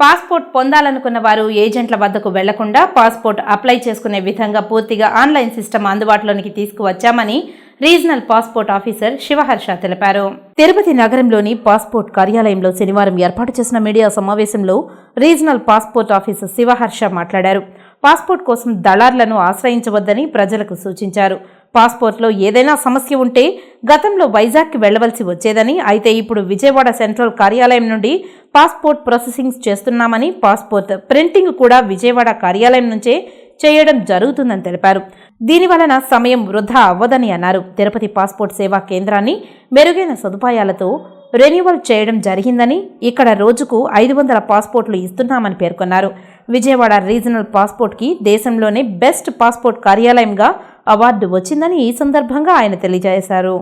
Passport పొందాలనుకున్న వారు ఏజెంట్ల వద్దకు వెళ్ళకుండా పాస్పోర్ట్ అప్లై చేసుకునే విధంగా పూర్తిగా ఆన్లైన్ సిస్టమ్ అందుబాటులోనికి తీసుకువచ్చామని రీజనల్ పాస్పోర్ట్ ఆఫీసర్ శివహర్ష తెలిపారు. తిరుపతి నగరంలోని పాస్పోర్ట్ కార్యాలయంలో శనివారం ఏర్పాటు చేసిన మీడియా సమావేశంలో రీజనల్ పాస్పోర్ట్ ఆఫీసర్ శివహర్ష మాట్లాడారు. పాస్పోర్ట్ కోసం దళార్లను ఆశ్రయించవద్దని ప్రజలకు సూచించారు. పాస్పోర్ట్లో ఏదైనా సమస్య ఉంటే గతంలో వైజాగ్కి వెళ్ళవలసి వచ్చేదని అయితే ఇప్పుడు విజయవాడ సెంట్రల్ కార్యాలయం నుండి పాస్పోర్ట్ ప్రాసెసింగ్ చేస్తున్నామని పాస్పోర్ట్ ప్రింటింగ్ కూడా విజయవాడ కార్యాలయం నుంచే చేయడం జరుగుతుందని తెలిపారు. దీని వలన సమయం వృధా అవ్వదని అన్నారు. తిరుపతి పాస్పోర్ట్ సేవా కేంద్రాన్ని మెరుగైన సదుపాయాలతో రెన్యువల్ చేయడం జరిగిందని ఇక్కడ రోజుకు ఐదు వందల పాస్పోర్ట్లు ఇస్తున్నామని పేర్కొన్నారు. విజయవాడ రీజనల్ పాస్పోర్ట్కి దేశంలోనే బెస్ట్ పాస్పోర్ట్ కార్యాలయంగా అవార్డు వచ్చిందని ఈ సందర్భంగా ఆయన తెలియజేశారు.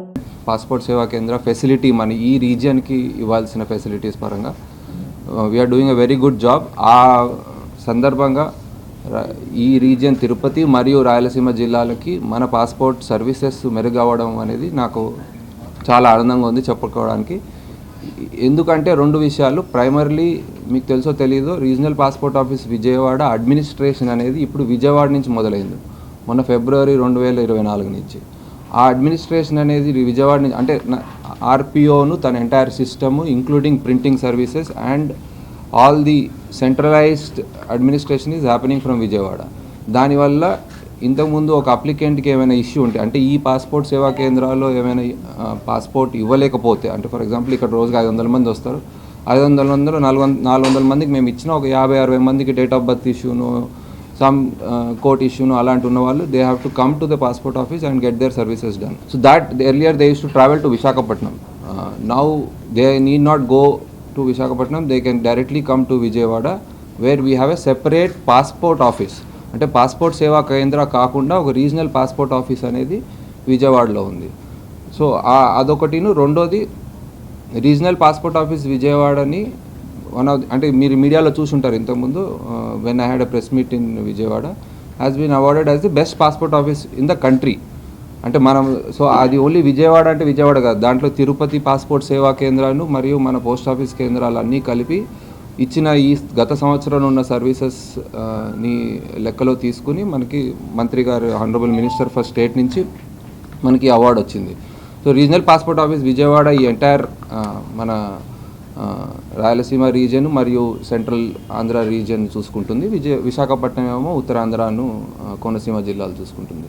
పాస్పోర్ట్ సేవా కేంద్ర ఫెసిలిటీ మన ఈ రీజియన్కి ఇవ్వాల్సిన ఫెసిలిటీస్ పరంగా we are doing a very good job ఆ సందర్భంగా ఈ రీజియన్ తిరుపతి మరియు రాయలసీమ జిల్లాలకి మన పాస్పోర్ట్ సర్వీసెస్ మెరుగవడం అనేది నాకు చాలా ఆనందంగా ఉంది చెప్పుకోవడానికి. ఎందుకంటే రెండు విషయాలు ప్రైమర్లీ మీకు తెలుసో తెలియదో regional passport office Vijayawada administration అనేది ఇప్పుడు విజయవాడ నుంచి మొదలైంది. మొన్న ఫిబ్రవరి రెండు వేల ఇరవై నాలుగు నుంచి. ఆ అడ్మినిస్ట్రేషన్ అనేది విజయవాడ నుంచి అంటే ఆర్పిఓను తన entire system including printing services and all the centralized administration is happening from Vijayawada. దానివల్ల ఇంతకుముందు ఒక అప్లికెంట్కి ఏమైనా ఇష్యూ ఉంటే అంటే ఈ పాస్పోర్ట్ సేవా కేంద్రాల్లో ఏమైనా పాస్పోర్ట్ ఇవ్వలేకపోతే అంటే ఫర్ ఎగ్జాంపుల్ ఇక్కడ రోజుకి ఐదు వందల మంది వస్తారు. ఐదు వందల మందిలో నాలుగు వంద నాలుగు వందల మందికి మేము ఇచ్చిన ఒక యాభై అరవై మందికి డేట్ ఆఫ్ బర్త్ ఇష్యూను సమ్ కోర్ట్ ఇష్యూను అలాంటి ఉన్న వాళ్ళు they have to come to the passport office and get their services done so that earlier they used to travel to Visakhapatnam now they need not go to Visakhapatnam they can directly come to Vijayawada where we have a separate passport office అంటే passport Seva Kendra కాకుండా ఒక regional passport office అనేది విజయవాడలో ఉంది. So అదొకటిను. రెండోది regional passport office విజయవాడని one of అంటే మీరు మీడియాలో చూసుంటారు ఇంతకుముందు when I had a press meet in Vijayawada has been awarded as the best passport office in the country అంటే మనం సో అది ఓన్లీ విజయవాడ అంటే విజయవాడ కాదు. దాంట్లో తిరుపతి పాస్పోర్ట్ సేవా కేంద్రాలు మరియు మన పోస్ట్ ఆఫీస్ కేంద్రాలు అన్నీ కలిపి ఇచ్చిన ఈ గత సంవత్సరం ఉన్న సర్వీసెస్ uh, ని లెక్కలో తీసుకుని మనకి మంత్రి గారు ఆనరబుల్ మినిస్టర్ ఫర్ స్టేట్ నుంచి మనకి అవార్డు వచ్చింది. So regional passport office Vijayawada ఈ ఎంటైర్ uh, మన రాయలసీమ రీజియన్ మరియు సెంట్రల్ ఆంధ్ర రీజియన్ చూసుకుంటుంది. విజయ విశాఖపట్నం ఏమో ఉత్తరాంధ్రను కోనసీమ జిల్లాలు చూసుకుంటుంది.